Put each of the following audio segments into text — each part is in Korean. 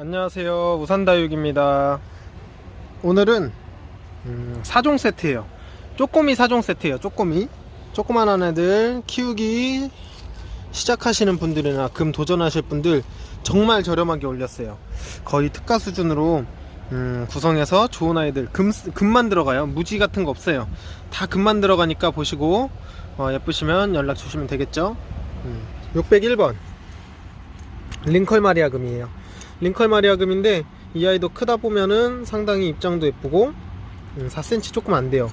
안녕하세요. 우산다육입니다. 오늘은 음, 사종 세트예요. 쪼꼬미 사종 세트예요 쪼꼬미. 조그만한 애들 키우기 시작하시는 분들이나 금 도전하실 분들 정말 저렴하게 올렸어요. 거의 특가 수준으로 음, 구성해서 좋은 아이들 금, 금만 들어가요. 무지 같은 거 없어요. 다 금만 들어가니까 보시고 어, 예쁘시면 연락 주시면 되겠죠? 음, 601번. 링컬 마리아 금이에요. 링컬 마리아 금인데 이 아이도 크다 보면은 상당히 입장도 예쁘고 음, 4cm 조금 안 돼요.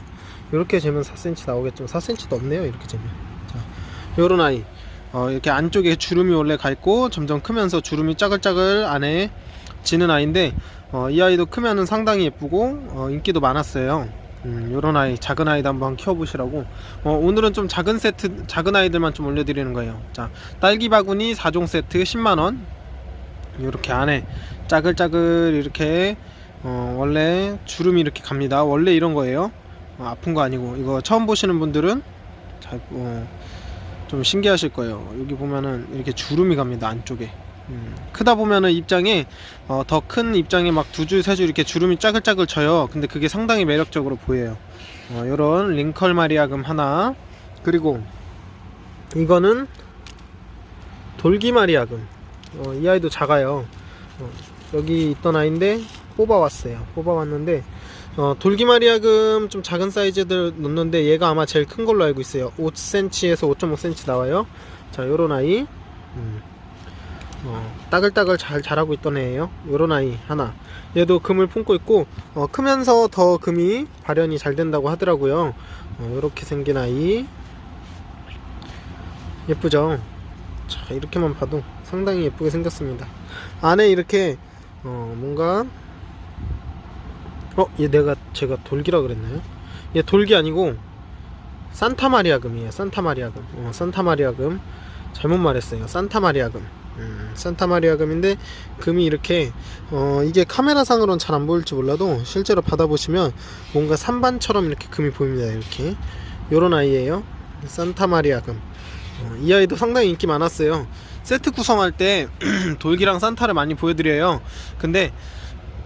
이렇게 재면 4cm 나오겠지만 4cm도 없네요 이렇게 재면. 자 요런 아이. 어, 이렇게 안쪽에 주름이 원래 가 있고 점점 크면서 주름이 짜글짜글 안에 지는 아이인데 어, 이 아이도 크면은 상당히 예쁘고 어, 인기도 많았어요. 음, 요런 아이 작은 아이도 한번 키워보시라고. 어, 오늘은 좀 작은 세트 작은 아이들만 좀 올려드리는 거예요. 자 딸기 바구니 4종 세트 10만원. 이렇게 안에 짜글짜글 이렇게 어, 원래 주름이 이렇게 갑니다. 원래 이런 거예요. 어, 아픈 거 아니고. 이거 처음 보시는 분들은 잘, 어, 좀 신기하실 거예요. 여기 보면은 이렇게 주름이 갑니다 안쪽에. 음, 크다 보면은 입장에 어, 더 큰 입장에 막 두 줄 세 줄 이렇게 주름이 짜글짜글 져요 근데 그게 상당히 매력적으로 보여요 어, 요런 링컬 마리아금 하나 그리고 이거는 돌기 마리아금 어, 이 아이도 작아요. 어, 여기 있던 아이인데 뽑아왔어요. 뽑아왔는데 어, 돌기 마리아금 좀 작은 사이즈들 넣는데 얘가 아마 제일 큰 걸로 알고 있어요. 5cm에서 5.5cm 나와요. 자, 요런 아이. 음. 어, 따글따글 잘 자라고 있던 애예요. 요런 아이 하나. 얘도 금을 품고 있고 어, 크면서 더 금이 발현이 잘 된다고 하더라고요. 어, 요렇게 생긴 아이. 예쁘죠? 자, 이렇게만 봐도 상당히 예쁘게 생겼습니다. 안에 이렇게 어 뭔가 어 얘 내가 제가 돌기라 그랬나요? 얘 돌기 아니고 산타마리아금이에요. 산타마리아금. 어, 산타마리아금. 잘못 말했어요. 산타마리아금. 음, 산타마리아 금인데 금이 이렇게 어 이게 카메라상으로는 잘 안 보일지 몰라도 실제로 받아보시면 뭔가 산반처럼 이렇게 금이 보입니다. 이렇게 요런 아이예요. 산타마리아 금. 어, 이 아이도 상당히 인기 많았어요. 세트 구성할 때 돌기랑 산타를 많이 보여드려요. 근데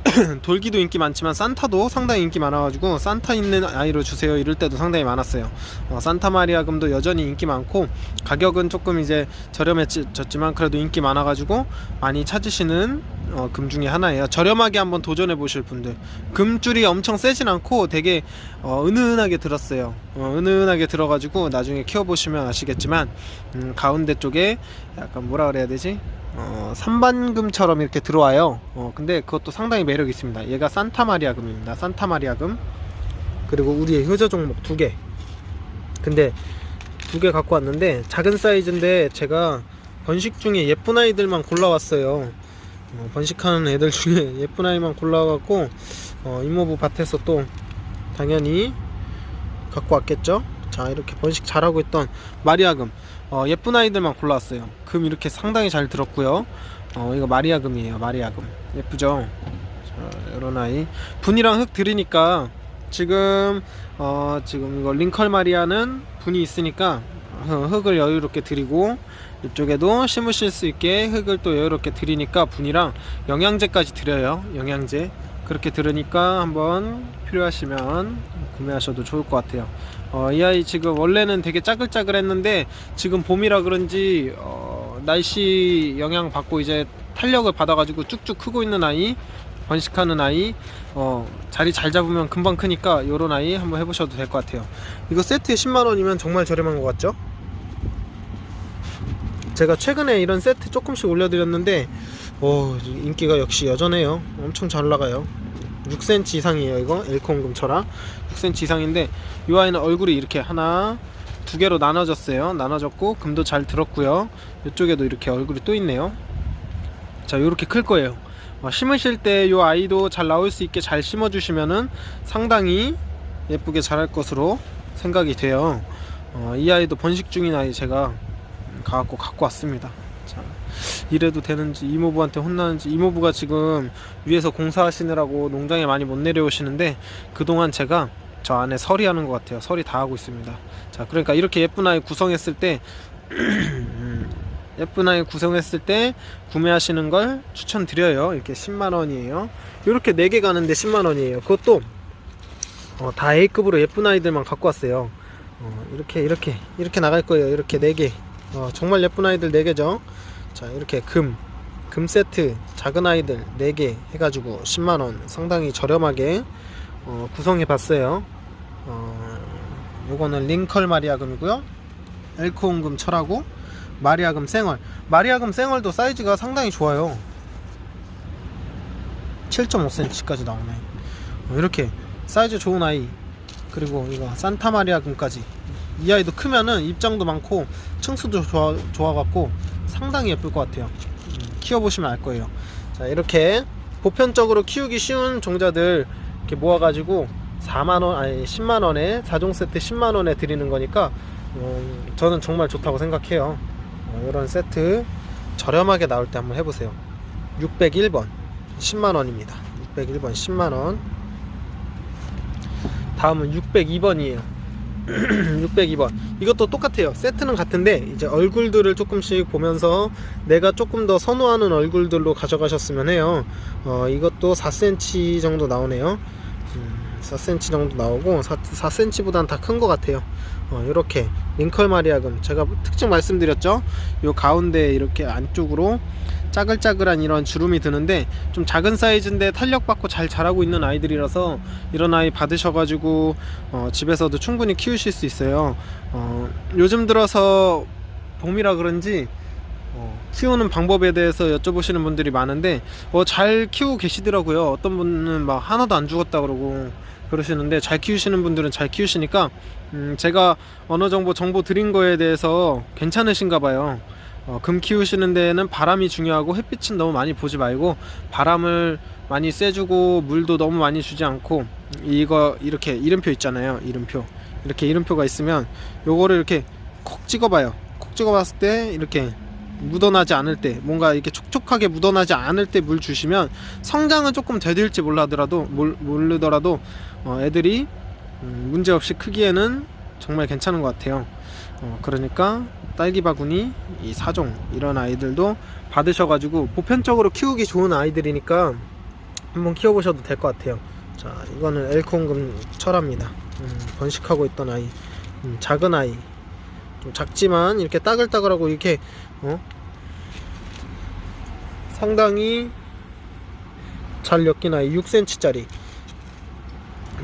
돌기도 인기 많지만 산타도 상당히 인기 많아가지고 산타 있는 아이로 주세요 이럴 때도 상당히 많았어요. 어, 산타 마리아 금도 여전히 인기 많고 가격은 조금 이제 저렴해졌지만 그래도 인기 많아가지고 많이 찾으시는 어, 금 중에 하나예요. 저렴하게 한번 도전해 보실 분들 금줄이 엄청 세진 않고 되게 어, 은은하게 들었어요. 어, 은은하게 들어가지고 나중에 키워 보시면 아시겠지만 음, 가운데 쪽에 약간 뭐라 그래야 되지? 어, 삼반금처럼 이렇게 들어와요. 어, 근데 그것도 상당히 매력이 있습니다. 얘가 산타마리아 금입니다. 산타마리아 금. 그리고 우리의 효자 종목 두 개. 근데 두 개 갖고 왔는데 작은 사이즈인데 제가 번식 중에 예쁜 아이들만 골라왔어요. 어, 번식하는 애들 중에 예쁜 아이만 골라와갖고 어, 이모부 밭에서 또 당연히 갖고 왔겠죠. 자 이렇게 번식 잘하고 있던 마리아금 어, 예쁜 아이들만 골라왔어요. 금 이렇게 상당히 잘 들었고요. 어, 이거 마리아 금이에요. 마리아 금 예쁘죠? 자, 이런 아이 분이랑 흙 들이니까 지금 어, 지금 이거 링컬 마리아는 분이 있으니까 어, 흙을 여유롭게 드리고 이쪽에도 심으실 수 있게 흙을 또 여유롭게 드리니까 분이랑 영양제까지 드려요. 영양제 그렇게 들으니까 한번 필요하시면 구매하셔도 좋을 것 같아요. 어, 이 아이 지금 원래는 되게 짜글짜글 했는데 지금 봄이라 그런지 어, 날씨 영향 받고 이제 탄력을 받아 가지고 쭉쭉 크고 있는 아이 번식하는 아이 어, 자리 잘 잡으면 금방 크니까 요런 아이 한번 해보셔도 될 것 같아요. 이거 세트에 10만원이면 정말 저렴한 것 같죠? 제가 최근에 이런 세트 조금씩 올려드렸는데 오, 인기가 역시 여전해요. 엄청 잘 나가요. 6cm 이상이에요. 이거 엘콘금처럼 6cm 이상인데 이 아이는 얼굴이 이렇게 하나 두 개로 나눠졌어요. 나눠졌고 금도 잘 들었고요. 이쪽에도 이렇게 얼굴이 또 있네요. 자, 이렇게 클 거예요. 어, 심으실 때 이 아이도 잘 나올 수 있게 잘 심어 주시면은 상당히 예쁘게 자랄 것으로 생각이 돼요. 어, 이 아이도 번식 중인 아이 제가 가갖고 갖고 왔습니다. 자, 이래도 되는지 이모부한테 혼나는지 이모부가 지금 위에서 공사하시느라고 농장에 많이 못 내려오시는데 그동안 제가 저 안에 설이 하는 것 같아요. 설이 다 하고 있습니다. 자, 그러니까 이렇게 예쁜 아이 구성했을 때 음, 예쁜 아이 구성했을 때 구매하시는 걸 추천드려요. 이렇게 10만 원이에요. 이렇게 4개 가는데 10만 원이에요. 그것도 어, 다 A급으로 예쁜 아이들만 갖고 왔어요. 어, 이렇게 이렇게 이렇게 나갈 거예요. 이렇게 4개. 어, 정말 예쁜 아이들 4개죠. 자, 이렇게 금, 금 세트 작은 아이들 4개 해가지고 10만 원 상당히 저렴하게 어, 구성해 봤어요. 어, 요거는 링컬 마리아금이고요. 엘코온금 철하고 마리아금 생얼. 마리아금 생얼도 사이즈가 상당히 좋아요. 7.5cm까지 나오네. 어, 이렇게 사이즈 좋은 아이 그리고 이거 산타 마리아금까지 이 아이도 크면은 입장도 많고 층수도 좋아 좋아갖고 상당히 예쁠 것 같아요. 음, 키워보시면 알 거예요. 자 이렇게 보편적으로 키우기 쉬운 종자들 이렇게 모아가지고 4만 원 아니 10만 원에 4종 세트 10만 원에 드리는 거니까 음, 저는 정말 좋다고 생각해요. 어, 이런 세트 저렴하게 나올 때 한번 해보세요. 601번 10만 원입니다. 601번 10만 원. 다음은 602번이에요. 602번. 이것도 똑같아요. 세트는 같은데 이제 얼굴들을 조금씩 보면서 내가 조금 더 선호하는 얼굴들로 가져가셨으면 해요. 어, 이것도 4cm 정도 나오네요. 음, 4cm 정도 나오고 4, 4cm보다는 다큰 것 같아요. 어, 이렇게 링컬 마리아금 제가 특징 말씀드렸죠. 요 가운데 이렇게 안쪽으로 짜글짜글한 이런 주름이 드는데 좀 작은 사이즈인데 탄력 받고 잘 자라고 있는 아이들이라서 이런 아이 받으셔가지고 어, 집에서도 충분히 키우실 수 있어요. 어, 요즘 들어서 봄이라 그런지 어, 키우는 방법에 대해서 여쭤보시는 분들이 많은데 어, 잘 키우고 계시더라고요. 어떤 분은 막 하나도 안 죽었다 그러고 그러시는데 잘 키우시는 분들은 잘 키우시니까 음, 제가 어느 정도 정보 드린 거에 대해서 괜찮으신가 봐요. 어, 금 키우시는 데에는 바람이 중요하고 햇빛은 너무 많이 보지 말고 바람을 많이 쐬주고 물도 너무 많이 주지 않고 이거 이렇게 이름표 있잖아요. 이름표 이렇게 이름표가 있으면 요거를 이렇게 콕 찍어봐요. 콕 찍어봤을 때 이렇게 묻어나지 않을 때 뭔가 이렇게 촉촉하게 묻어나지 않을 때 물 주시면 성장은 조금 더딜지 몰라더라도 몰, 모르더라도 어, 애들이 음, 문제 없이 크기에는 정말 괜찮은 것 같아요. 어, 그러니까 딸기 바구니 이 사종 이런 아이들도 받으셔가지고 보편적으로 키우기 좋은 아이들이니까 한번 키워보셔도 될 것 같아요. 자 이거는 엘콩금 철합니다. 음, 번식하고 있던 아이 음, 작은 아이 좀 작지만 이렇게 따글따글하고 이렇게 어? 상당히 잘 엮인 아이 6cm짜리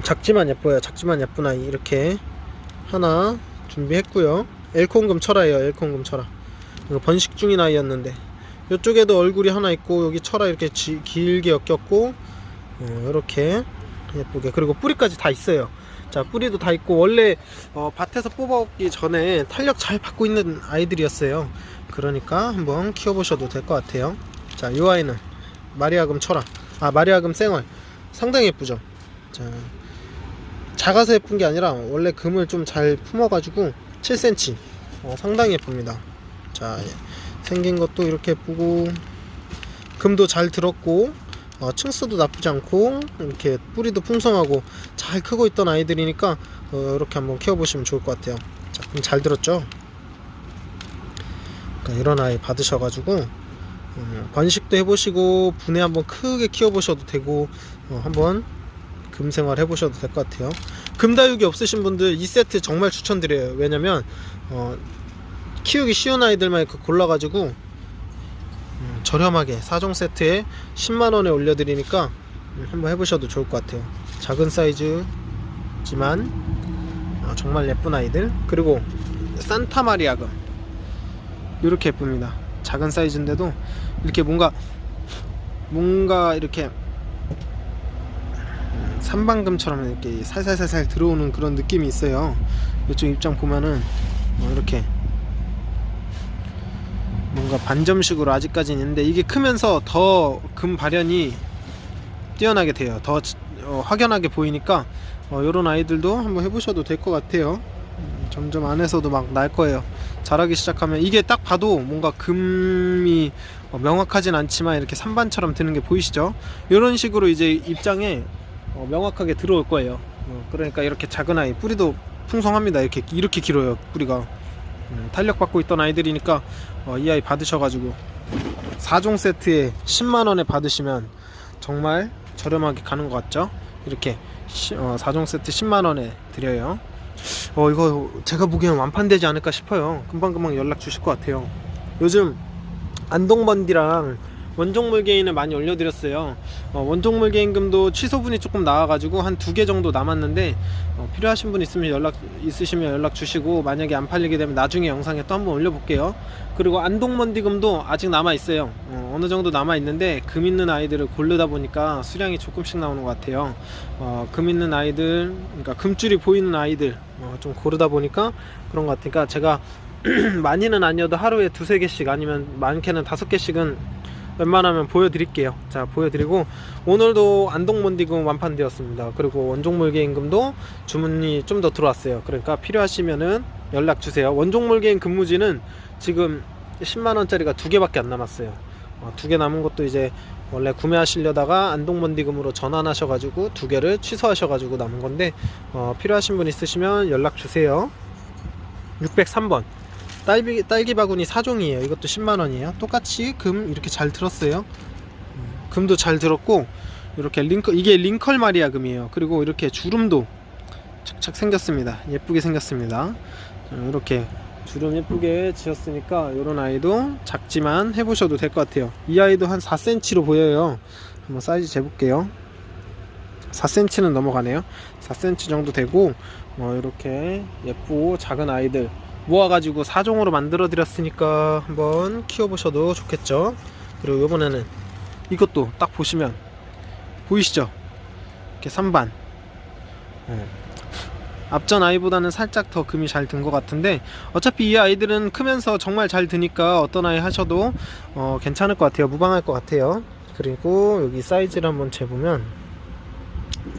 작지만 예뻐요 작지만 예쁜 아이 이렇게 하나 준비했고요. 엘콩금 철화예요. 엘콩금 철화. 이거 번식 중인 아이였는데. 이쪽에도 얼굴이 하나 있고 여기 철화 이렇게 지- 길게 엮였고 어, 이렇게 예쁘게. 그리고 뿌리까지 다 있어요. 자 뿌리도 다 있고 원래 어, 밭에서 뽑아오기 전에 탄력 잘 받고 있는 아이들이었어요. 그러니까 한번 키워보셔도 될 것 같아요. 자이 아이는 마리아금 철화. 아 마리아금 생얼. 상당히 예쁘죠? 자 작아서 예쁜 게 아니라 원래 금을 좀 잘 품어가지고 7cm 어, 상당히 예쁩니다. 자 예. 생긴 것도 이렇게 예쁘고 금도 잘 들었고 어, 층수도 나쁘지 않고 이렇게 뿌리도 풍성하고 잘 크고 있던 아이들이니까 어, 이렇게 한번 키워보시면 좋을 것 같아요. 자 그럼 잘 들었죠? 그러니까 이런 아이 받으셔가지고 어, 번식도 해보시고 분해 한번 크게 키워보셔도 되고 어, 한번 금생활 해보셔도 될 것 같아요. 금다육이 없으신 분들 이 세트 정말 추천드려요. 왜냐면 어, 키우기 쉬운 아이들만 이렇게 골라가지고 음, 저렴하게 4종 세트에 10만원에 올려드리니까 음, 한번 해보셔도 좋을 것 같아요. 작은 사이즈지만 어, 정말 예쁜 아이들. 그리고 산타 마리아금. 이렇게 예쁩니다. 작은 사이즈인데도 이렇게 뭔가 뭔가 이렇게 음, 삼방금처럼 이렇게 살살살살 들어오는 그런 느낌이 있어요 이쪽 입장 보면은 어, 이렇게 뭔가 반점식으로 아직까지는 있는데 이게 크면서 더 금 발현이 뛰어나게 돼요. 더 어, 확연하게 보이니까 어, 이런 아이들도 한번 해보셔도 될 것 같아요. 음, 점점 안에서도 막 날 거예요. 자라기 시작하면 이게 딱 봐도 뭔가 금이 어, 명확하진 않지만 이렇게 산반처럼 드는 게 보이시죠? 이런 식으로 이제 입장에 어, 명확하게 들어올 거예요. 어, 그러니까 이렇게 작은 아이 뿌리도 풍성합니다. 이렇게 이렇게 길어요 뿌리가. 음, 탄력 받고 있던 아이들이니까 어, 이 아이 받으셔가지고 4종 세트에 10만 원에 받으시면 정말 저렴하게 가는 것 같죠? 이렇게 시, 어, 4종 세트 10만 원에 드려요. 어 이거 제가 보기엔 완판되지 않을까 싶어요. 금방금방 연락 주실 것 같아요. 요즘 안동번디랑 원종 물개인을 많이 올려드렸어요. 어, 원종 물개인금도 취소분이 조금 나와가지고 한 두 개 정도 남았는데 어, 필요하신 분 있으면 연락 있으시면 연락 주시고 만약에 안 팔리게 되면 나중에 영상에 또 한번 올려볼게요. 그리고 안동번디금도 아직 남아 있어요. 어, 느 정도 남아 있는데 금 있는 아이들을 고르다 보니까 수량이 조금씩 나오는 것 같아요. 어, 금 있는 아이들, 그러니까 금줄이 보이는 아이들 어, 좀 고르다 보니까 그런 것 같으니까 제가 많이는 아니어도 하루에 두세 개씩 아니면 많게는 다섯 개씩은 웬만하면 보여드릴게요. 자, 보여드리고 오늘도 안동몬디금 완판되었습니다. 그리고 원종물개 임금도 주문이 좀 더 들어왔어요. 그러니까 필요하시면은 연락 주세요. 원종물개인 근무지는 지금 10만 원짜리가 두 개밖에 안 남았어요. 어, 두개 남은 것도 이제 원래 구매하시려다가 안동몬디금으로 전환하셔가지고 두 개를 취소하셔가지고 남은 건데 어, 필요하신 분 있으시면 연락 주세요. 603번. 딸기, 딸기 바구니 4종이에요. 이것도 10만원이에요. 똑같이 금 이렇게 잘 들었어요. 음, 금도 잘 들었고, 이렇게 링커, 이게 링컬 마리아 금이에요. 그리고 이렇게 주름도 착착 생겼습니다. 예쁘게 생겼습니다. 어, 이렇게 주름 예쁘게 지었으니까 이런 아이도 작지만 해보셔도 될 것 같아요. 이 아이도 한 4cm로 보여요. 한번 사이즈 재볼게요. 4cm는 넘어가네요. 4cm 정도 되고, 뭐 이렇게 예쁘고 작은 아이들 모아가지고 4종으로 만들어 드렸으니까 한번 키워보셔도 좋겠죠? 그리고 요번에는 이것도 딱 보시면 보이시죠? 이렇게 3반. 어. 앞전 아이보다는 살짝 더 금이 잘 든 것 같은데 어차피 이 아이들은 크면서 정말 잘 드니까 어떤 아이 하셔도 어, 괜찮을 것 같아요. 무방할 것 같아요. 그리고 여기 사이즈를 한번 재보면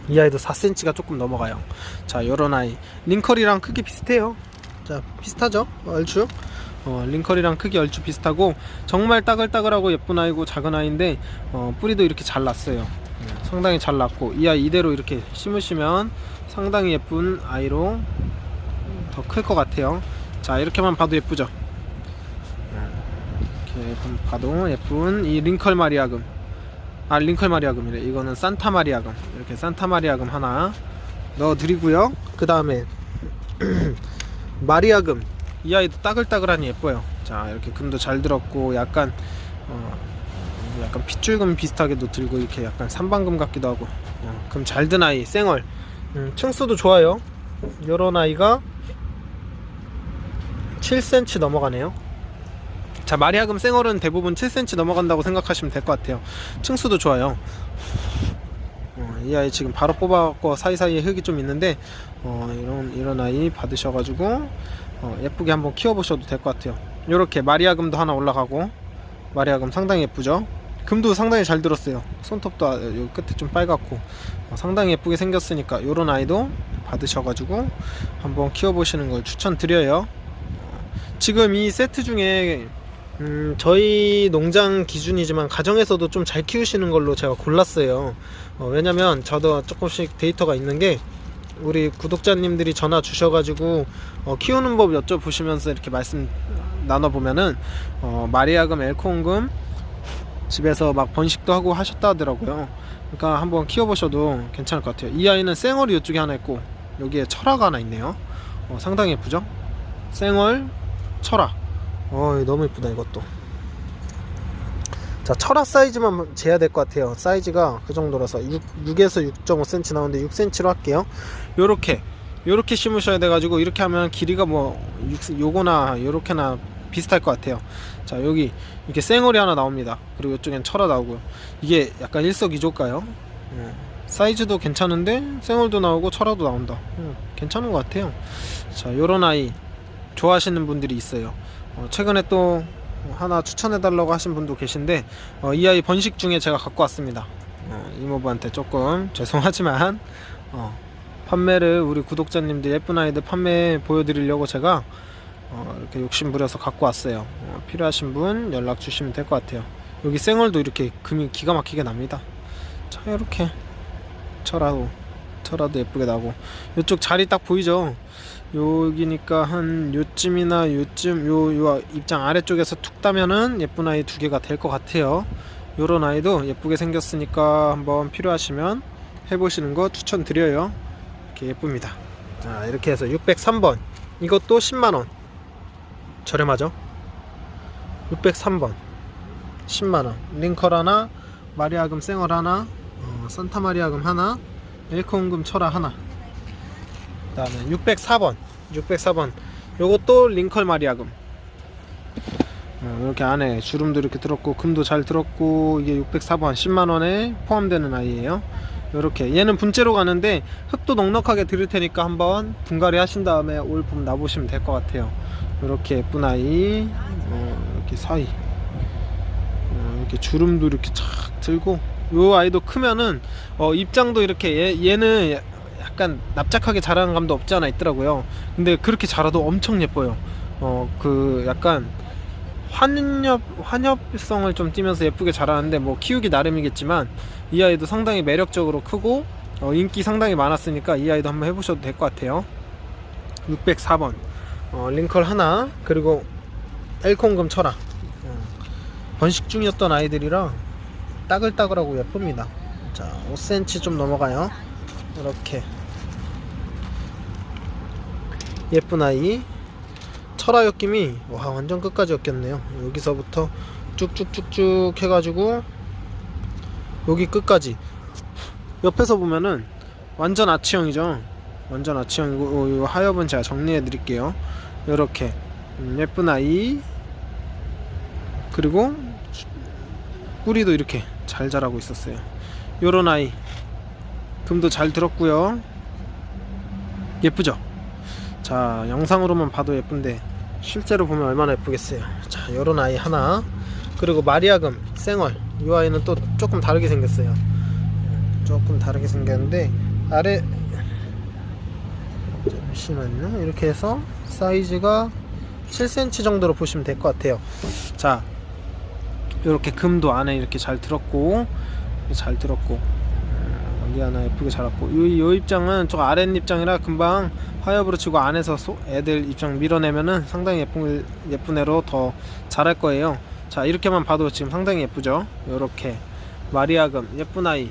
이 아이도 4cm가 조금 넘어가요. 자 요런 아이. 링컬이랑 크기 비슷해요 자 비슷하죠? 얼추? 어, 링컬이랑 크기 얼추 비슷하고 정말 따글따글하고 예쁜 아이고 작은 아이인데 어, 뿌리도 이렇게 잘 났어요. 네, 상당히 잘 났고 이 아이 이대로 이렇게 심으시면 상당히 예쁜 아이로 더 클 것 같아요. 자 이렇게만 봐도 예쁘죠? 네, 이렇게 봐도 예쁜 이 링컬 마리아금. 아 링컬 마리아금이래. 이거는 산타 마리아금. 이렇게 산타 마리아금 하나 넣어드리고요. 그 다음에 마리아금. 이 아이도 따글따글하니 예뻐요. 자 이렇게 금도 잘 들었고 약간 어, 약간 핏줄금 비슷하게도 들고 이렇게 약간 삼방금 같기도 하고. 어, 금 잘 든 아이 쌩얼. 음, 층수도 좋아요. 요런 아이가 7cm 넘어가네요. 자 마리아금 쌩얼은 대부분 7cm 넘어간다고 생각하시면 될 것 같아요. 층수도 좋아요. 어, 이 아이 지금 바로 뽑아갖고 사이사이에 흙이 좀 있는데 어, 이런 이런 아이 받으셔가지고 어, 예쁘게 한번 키워보셔도 될 것 같아요. 이렇게 마리아금도 하나 올라가고 마리아금 상당히 예쁘죠. 금도 상당히 잘 들었어요. 손톱도 아, 요 끝에 좀 빨갛고 어, 상당히 예쁘게 생겼으니까 이런 아이도 받으셔가지고 한번 키워보시는 걸 추천드려요. 어, 지금 이 세트 중에 음, 저희 농장 기준이지만 가정에서도 좀 잘 키우시는 걸로 제가 골랐어요. 어, 왜냐면 저도 조금씩 데이터가 있는 게 우리 구독자님들이 전화 주셔가지고 어, 키우는 법 여쭤보시면서 이렇게 말씀 나눠보면은 어, 마리아금, 엘콩금 집에서 막 번식도 하고 하셨다 하더라고요. 그러니까 한번 키워보셔도 괜찮을 것 같아요. 이 아이는 쌩얼이 이쪽에 하나 있고 여기에 철화가 하나 있네요. 어, 상당히 예쁘죠? 쌩얼, 철화. 어, 너무 예쁘다 이것도. 자, 철화 사이즈만 재야 될 것 같아요. 사이즈가 그 정도라서 6, 6에서 6.5cm 나오는데 6cm로 할게요. 요렇게 요렇게 심으셔야 돼 가지고 이렇게 하면 길이가 뭐 6, 요거나 요렇게나 비슷할 것 같아요. 자, 여기 이렇게 쌩얼이 하나 나옵니다. 그리고 이쪽엔 철화 나오고요. 이게 약간 일석이조일까요? 음, 사이즈도 괜찮은데 쌩얼도 나오고 철화도 나온다. 음, 괜찮은 것 같아요. 자, 요런 아이 좋아하시는 분들이 있어요. 어, 최근에 또 하나 추천해 달라고 하신 분도 계신데 어, 이 아이 번식 중에 제가 갖고 왔습니다. 어, 이모부한테 조금 죄송하지만 어, 판매를 우리 구독자님들 예쁜 아이들 판매 보여드리려고 제가 어, 이렇게 욕심 부려서 갖고 왔어요. 어, 필요하신 분 연락 주시면 될 것 같아요. 여기 쌩얼도 이렇게 금이 기가 막히게 납니다. 자 이렇게 철하고 철화도 예쁘게 나고 이쪽 자리 딱 보이죠 여기니까 한 요쯤이나 요쯤 요, 요 입장 아래쪽에서 툭 따면은 예쁜 아이 두 개가 될 것 같아요. 요런 아이도 예쁘게 생겼으니까 한번 필요하시면 해보시는 거 추천드려요. 이렇게 예쁩니다. 자 이렇게 해서 603번. 이것도 10만원. 저렴하죠? 603번. 10만원. 링컬 하나 마리아금 쌩얼 하나 어, 산타 마리아금 하나 엘콘금 철화 하나. 그 다음에 604번 604번. 요것도 링컬 마리아금. 어, 이렇게 안에 주름도 이렇게 들었고 금도 잘 들었고 이게 604번 10만원에 포함되는 아이예요. 이렇게. 얘는 분재로 가는데 흙도 넉넉하게 들을 테니까 한번 분갈이 하신 다음에 올 봄 놔보시면 될 것 같아요. 이렇게 예쁜 아이 어, 이렇게 사이. 어, 이렇게 주름도 이렇게 착 들고 요 아이도 크면은 어, 입장도 이렇게 얘, 얘는 약간 납작하게 자라는 감도 없지 않아 있더라고요. 근데 그렇게 자라도 엄청 예뻐요. 어 그 약간 환엽 환엽성을 좀 띠면서 예쁘게 자라는데 뭐 키우기 나름이겠지만 이 아이도 상당히 매력적으로 크고 어, 인기 상당히 많았으니까 이 아이도 한번 해보셔도 될 것 같아요. 604번. 어, 링컬 하나 그리고 엘콩금 철아. 어, 번식 중이었던 아이들이라 따글따글하고 예쁩니다. 자 5cm 좀 넘어가요. 이렇게 예쁜 아이. 철화 엮임이 와 완전 끝까지 엮였네요. 여기서부터 쭉쭉쭉쭉 해가지고 여기 끝까지. 옆에서 보면은 완전 아치형이죠. 완전 아치형이고 어, 이 하엽은 제가 정리해 드릴게요. 이렇게. 음, 예쁜 아이. 그리고 뿌리도 이렇게 잘 자라고 있었어요. 요런 아이. 금도 잘 들었고요. 예쁘죠 자 영상으로만 봐도 예쁜데 실제로 보면 얼마나 예쁘겠어요. 자 요런 아이 하나. 그리고 마리아금 쌩얼. 이 아이는 또 조금 다르게 생겼어요. 조금 다르게 생겼는데 아래 잠시만요. 이렇게 해서 사이즈가 7cm 정도로 보시면 될 것 같아요. 자 이렇게 금도 안에 이렇게 잘 들었고 잘 들었고 음, 여기 하나 예쁘게 자랐고 이, 이 입장은 저 아랫 입장이라 금방 화엽으로 치고 안에서 소, 애들 입장 밀어내면은 상당히 예쁜 예쁜 애로 더 자랄 거예요. 자 이렇게만 봐도 지금 상당히 예쁘죠? 요렇게 마리아금 예쁜 아이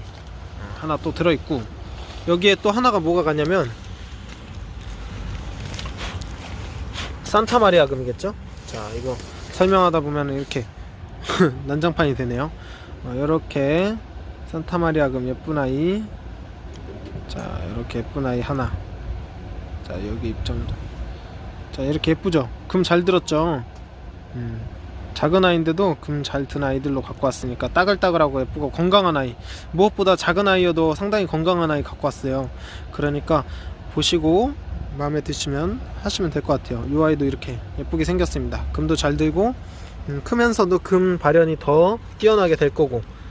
하나 또 들어있고 여기에 또 하나가 뭐가 가냐면 산타 마리아금이겠죠? 자 이거 설명하다 보면 이렇게 난장판이 되네요. 어, 이렇게 산타 마리아금 예쁜 아이. 자 이렇게 예쁜 아이 하나. 자 여기 입장도 자 이렇게 예쁘죠? 금 잘 들었죠? 음, 작은 아이인데도 금 잘 든 아이들로 갖고 왔으니까 따글따글하고 예쁘고 건강한 아이. 무엇보다 작은 아이여도 상당히 건강한 아이 갖고 왔어요. 그러니까 보시고 마음에 드시면 하시면 될 것 같아요. 이 아이도 이렇게 예쁘게 생겼습니다. 금도 잘 들고 음, 크면서도 금 발현이 더 뛰어나게 될 거고. 어,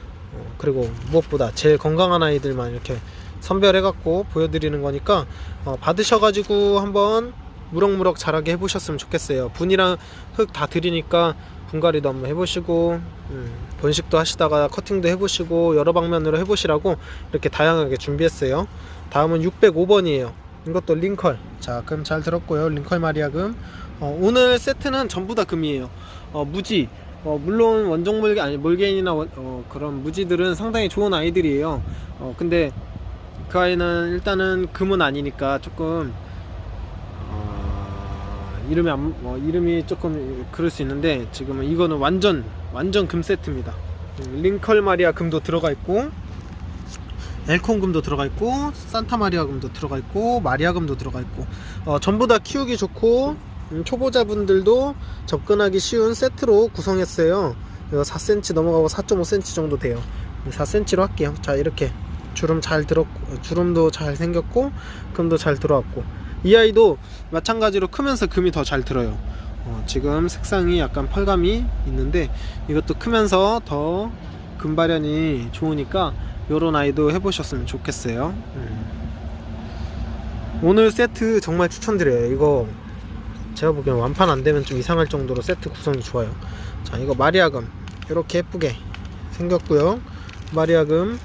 그리고 무엇보다 제일 건강한 아이들만 이렇게 선별해 갖고 보여드리는 거니까 어, 받으셔가지고 한번 무럭무럭 자라게 해보셨으면 좋겠어요. 분이랑 흙 다 드리니까 분갈이도 한번 해보시고 음, 번식도 하시다가 커팅도 해보시고 여러 방면으로 해보시라고 이렇게 다양하게 준비했어요. 다음은 605번이에요. 이것도 링컬. 자 금 잘 들었고요. 링컬 마리아 금. 어, 오늘 세트는 전부 다 금이에요. 어, 무지 어, 물론 원종 물개 아니 몰개인이나 원- 어, 그런 무지들은 상당히 좋은 아이들이에요. 어, 근데 그 아이는 일단은 금은 아니니까 조금 어, 이름이 안, 어, 이름이 조금 그럴 수 있는데 지금은 이거는 완전 완전 금 세트입니다. 음, 링컬 마리아 금도 들어가 있고 엘콘 금도 들어가 있고 산타 마리아 금도 들어가 있고 마리아 금도 들어가 있고 어, 전부 다 키우기 좋고 음, 초보자분들도 접근하기 쉬운 세트로 구성했어요. 이거 4cm 넘어가고 4.5cm 정도 돼요. 4cm로 할게요. 자 이렇게. 주름 잘 들었고 주름도 잘 생겼고 금도 잘 들어왔고. 이 아이도 마찬가지로 크면서 금이 더 잘 들어요. 어, 지금 색상이 약간 펄감이 있는데 이것도 크면서 더 금발현이 좋으니까 요런 아이도 해보셨으면 좋겠어요. 음. 오늘 세트 정말 추천드려요 이거 제가 보기엔 완판 안 되면 좀 이상할 정도로 세트 구성이 좋아요 자 이거 마리아금 이렇게 예쁘게 생겼고요 마리아금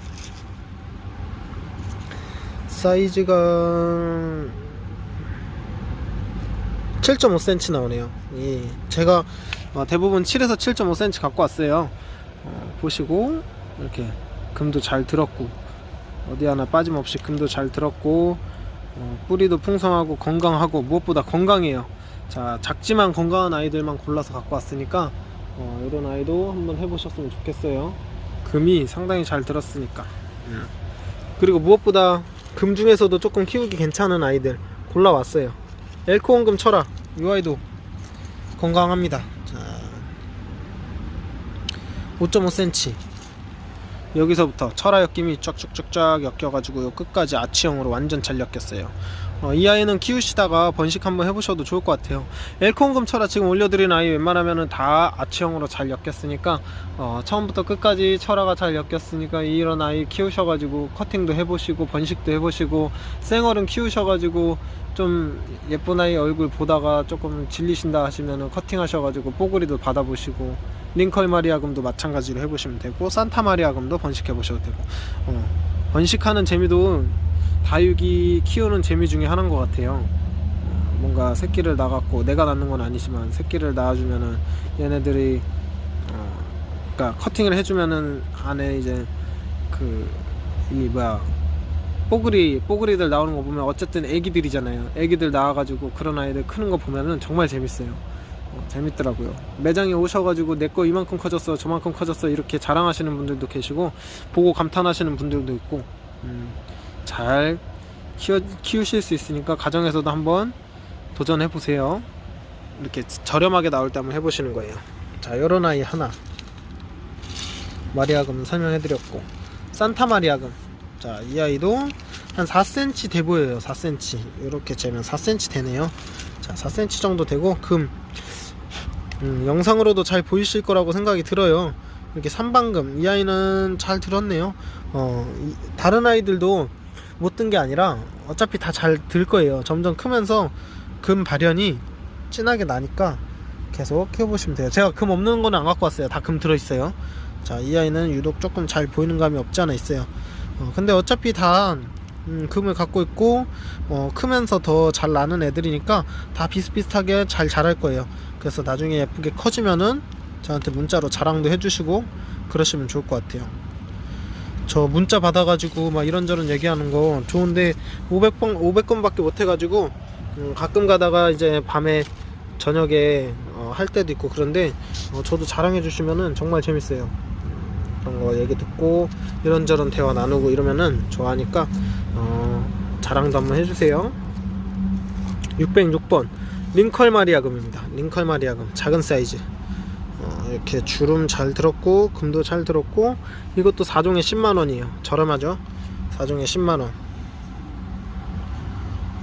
사이즈가 7.5cm 나오네요. 예, 제가 어, 대부분 7에서 7.5cm 갖고 왔어요. 어, 보시고 이렇게 금도 잘 들었고 어디 하나 빠짐없이 금도 잘 들었고 어, 뿌리도 풍성하고 건강하고 무엇보다 건강해요. 자 작지만 건강한 아이들만 골라서 갖고 왔으니까 어, 이런 아이도 한번 해보셨으면 좋겠어요. 금이 상당히 잘 들었으니까. 음. 그리고 무엇보다 금 중에서도 조금 키우기 괜찮은 아이들 골라왔어요. 엘코온금 철학 이 아이도 건강합니다. 자, 5.5cm 여기서부터 철화 엮임이 쫙쭉쭉쫙 엮여가지고 요 끝까지 아치형으로 완전 잘 엮였어요. 어, 이 아이는 키우시다가 번식 한번 해보셔도 좋을 것 같아요. 엘코온금 철화 지금 올려드린 아이 웬만하면은 다 아치형으로 잘 엮였으니까 어, 처음부터 끝까지 철화가 잘 엮였으니까 이런 아이 키우셔가지고 커팅도 해보시고 번식도 해보시고 생얼은 키우셔가지고 좀 예쁜 아이 얼굴 보다가 조금 질리신다 하시면은 커팅하셔가지고 뽀글이도 받아보시고 링컬 마리아금도 마찬가지로 해보시면 되고 산타 마리아금도 번식해 보셔도 되고 어, 번식하는 재미도 다육이 키우는 재미 중에 하나인 것 같아요. 어, 뭔가 새끼를 낳았고 내가 낳는 건 아니지만 새끼를 낳아주면은 얘네들이 어, 그러니까 커팅을 해주면은 안에 이제 그 이 뭐야 뽀글이 뽀글이들 나오는 거 보면 어쨌든 애기들이잖아요. 애기들 나와가지고 그런 아이들 크는 거 보면은 정말 재밌어요. 어, 재밌더라고요. 매장에 오셔가지고 내 거 이만큼 커졌어, 저만큼 커졌어 이렇게 자랑하시는 분들도 계시고 보고 감탄하시는 분들도 있고 음, 잘 키워, 키우실 수 있으니까 가정에서도 한번 도전해 보세요. 이렇게 저렴하게 나올 때 한번 해보시는 거예요. 자, 요런 아이 하나 마리아금 설명해드렸고 산타 마리아금 자, 이 아이도 한 4cm 돼 보여요. 4cm 이렇게 재면 4cm 되네요. 자, 4cm 정도 되고 금 음, 영상으로도 잘 보이실 거라고 생각이 들어요. 이렇게 삼방금 이 아이는 잘 들었네요. 어, 이- 다른 아이들도 못 든 게 아니라 어차피 다 잘 들 거예요. 점점 크면서 금 발현이 진하게 나니까 계속 키워보시면 돼요. 제가 금 없는 거는 안 갖고 왔어요. 다 금 들어있어요. 자, 이 아이는 유독 조금 잘 보이는 감이 없지 않아 있어요. 어, 근데 어차피 다 음, 금을 갖고 있고 어, 크면서 더 잘 나는 애들이니까 다 비슷비슷하게 잘 자랄 거예요. 그래서 나중에 예쁘게 커지면은 저한테 문자로 자랑도 해주시고 그러시면 좋을 것 같아요. 저 문자 받아가지고 막 이런저런 얘기하는 거 좋은데 500번 500건밖에 못 해가지고 음, 가끔 가다가 이제 밤에 저녁에 어, 할 때도 있고 그런데 어, 저도 자랑해 주시면은 정말 재밌어요. 그런 거 얘기 듣고 이런저런 대화 나누고 이러면은 좋아하니까 어, 자랑도 한번 해주세요. 606번 링컬 마리아금입니다. 링컬 마리아금 작은 사이즈. 어, 이렇게 주름 잘 들었고 금도 잘 들었고 이것도 4종에 10만 원이에요. 저렴하죠? 4종에 10만 원.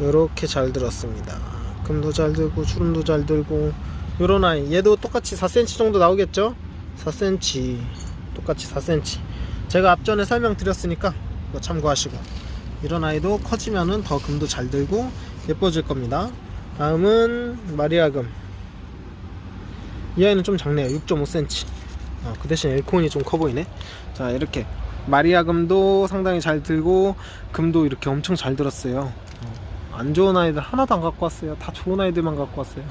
이렇게 잘 들었습니다. 금도 잘 들고 주름도 잘 들고 요런 아이 얘도 똑같이 4cm 정도 나오겠죠? 4cm 똑같이 4cm 제가 앞전에 설명드렸으니까 그거 참고하시고 이런 아이도 커지면은 더 금도 잘 들고 예뻐질 겁니다. 다음은 마리아금 이 아이는 좀 작네요. 6.5cm 어, 그 대신 엘콘이 좀 커 보이네. 자 이렇게 마리아 금도 상당히 잘 들고 금도 이렇게 엄청 잘 들었어요. 어, 안 좋은 아이들 하나도 안 갖고 왔어요. 다 좋은 아이들만 갖고 왔어요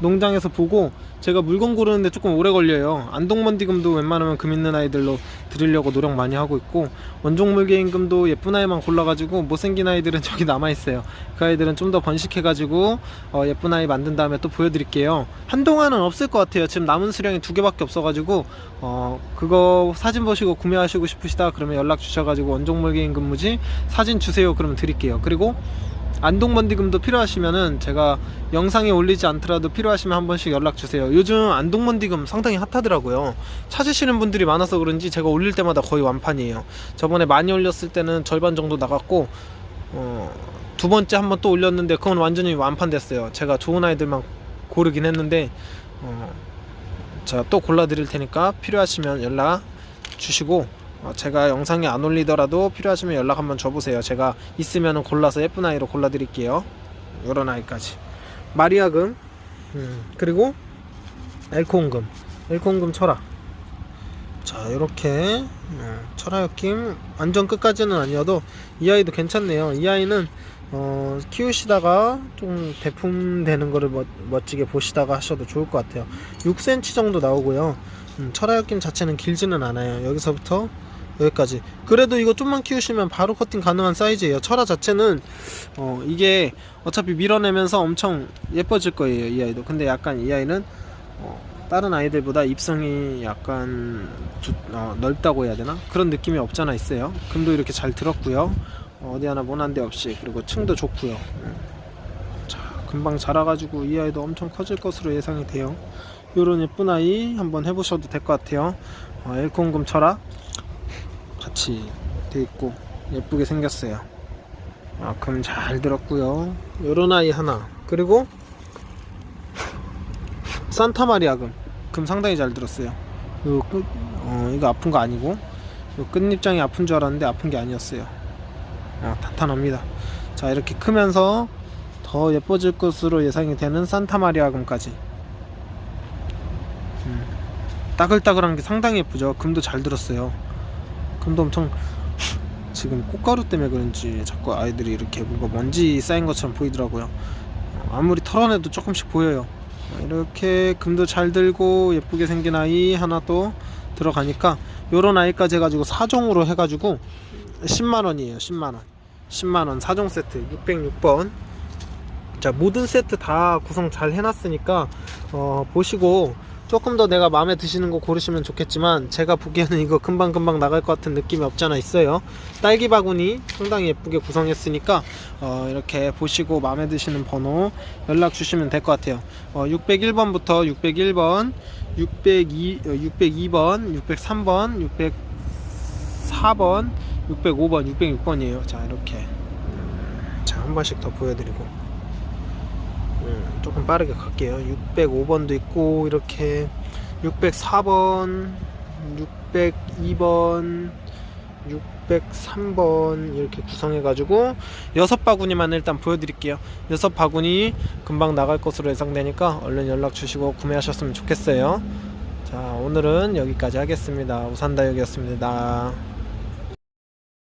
농장에서 보고 제가 물건 고르는데 조금 오래 걸려요. 안동먼디금도 웬만하면 금 있는 아이들로 드리려고 노력 많이 하고 있고 원종물개임금도 예쁜 아이만 골라가지고 못생긴 아이들은 저기 남아있어요. 그 아이들은 좀 더 번식해가지고 어, 예쁜 아이 만든 다음에 또 보여드릴게요. 한동안은 없을 것 같아요. 지금 남은 수량이 두 개밖에 없어가지고 어, 그거 사진 보시고 구매하시고 싶으시다 그러면 연락 주셔가지고 원종물개임 근무지 사진 주세요 그러면 드릴게요. 그리고 안동먼디금도 필요하시면은 제가 영상에 올리지 않더라도 필요하시면 한 번씩 연락 주세요. 요즘 안동먼디금 상당히 핫하더라고요. 찾으시는 분들이 많아서 그런지 제가 올릴 때마다 거의 완판이에요. 저번에 많이 올렸을 때는 절반 정도 나갔고 어, 두 번째 한번 또 올렸는데 그건 완전히 완판됐어요. 제가 좋은 아이들만 고르긴 했는데 어, 제가 또 골라 드릴 테니까 필요하시면 연락 주시고 어, 제가 영상에 안 올리더라도 필요하시면 연락 한번 줘보세요. 제가 있으면 골라서 예쁜 아이로 골라드릴게요. 요런 아이까지. 마리아금, 음, 그리고 엘코온금, 엘코온금 철화. 자 이렇게 어, 철화역김 완전 끝까지는 아니어도 이 아이도 괜찮네요 이 아이는 어, 키우시다가 좀 대품되는 거를 멋, 멋지게 보시다가 하셔도 좋을 것 같아요 6cm 정도 나오고요 음, 철화역김 자체는 길지는 않아요 여기서부터 여기까지. 그래도 이거 좀만 키우시면 바로 커팅 가능한 사이즈예요. 철화 자체는 어, 이게 어차피 밀어내면서 엄청 예뻐질 거예요 이 아이도. 근데 약간 이 아이는 어, 다른 아이들보다 입성이 약간 두- 어, 넓다고 해야 되나? 그런 느낌이 없잖아 있어요. 금도 이렇게 잘 들었고요. 어, 어디 하나 모난 데 없이. 그리고 층도 좋고요. 음. 자 금방 자라가지고 이 아이도 엄청 커질 것으로 예상이 돼요. 요런 예쁜 아이 한번 해보셔도 될 것 같아요. 어, 엘콩금 철학 같이 돼 있고 예쁘게 생겼어요 아, 금잘 들었고요 요런 아이 하나 그리고 산타마리아 금. 금 상당히 잘 들었어요. 요 끝, 어, 이거 아픈 거 아니고, 요 끝입장이 아픈 줄 알았는데 아픈 게 아니었어요. 어, 탄탄합니다. 자, 이렇게 크면서 더 예뻐질 것으로 예상이 되는 산타마리아 금까지. 음, 따글따글한 게 상당히 예쁘죠. 금도 잘 들었어요. 금도 엄청 지금 꽃가루 때문에 그런지 자꾸 아이들이 이렇게 뭔가 먼지 쌓인 것처럼 보이더라고요. 어, 아무리 털어내도 조금씩 보여요. 이렇게 금도 잘 들고 예쁘게 생긴 아이 하나 또 들어가니까 요런 아이까지 해가지고 4종으로 해가지고 10만원이에요 10만원 10만원 4종 세트 606번 자 모든 세트 다 구성 잘 해놨으니까 어, 보시고 조금 더 내가 마음에 드시는 거 고르시면 좋겠지만 제가 보기에는 이거 금방금방 나갈 것 같은 느낌이 없잖아 있어요. 딸기 바구니 상당히 예쁘게 구성했으니까 어, 이렇게 보시고 마음에 드시는 번호 연락 주시면 될 것 같아요. 어, 601번부터 601번 602, 어, 602번 603번 604번 605번 606번이에요. 자 이렇게. 음, 자한 번씩 더 보여드리고 음, 조금 빠르게 갈게요. 605번도 있고 이렇게 604번, 602번, 603번 이렇게 구성해 가지고 여섯 바구니만 일단 보여드릴게요. 여섯 바구니 금방 나갈 것으로 예상되니까 얼른 연락 주시고 구매하셨으면 좋겠어요. 자 오늘은 여기까지 하겠습니다. 우산다육이었습니다.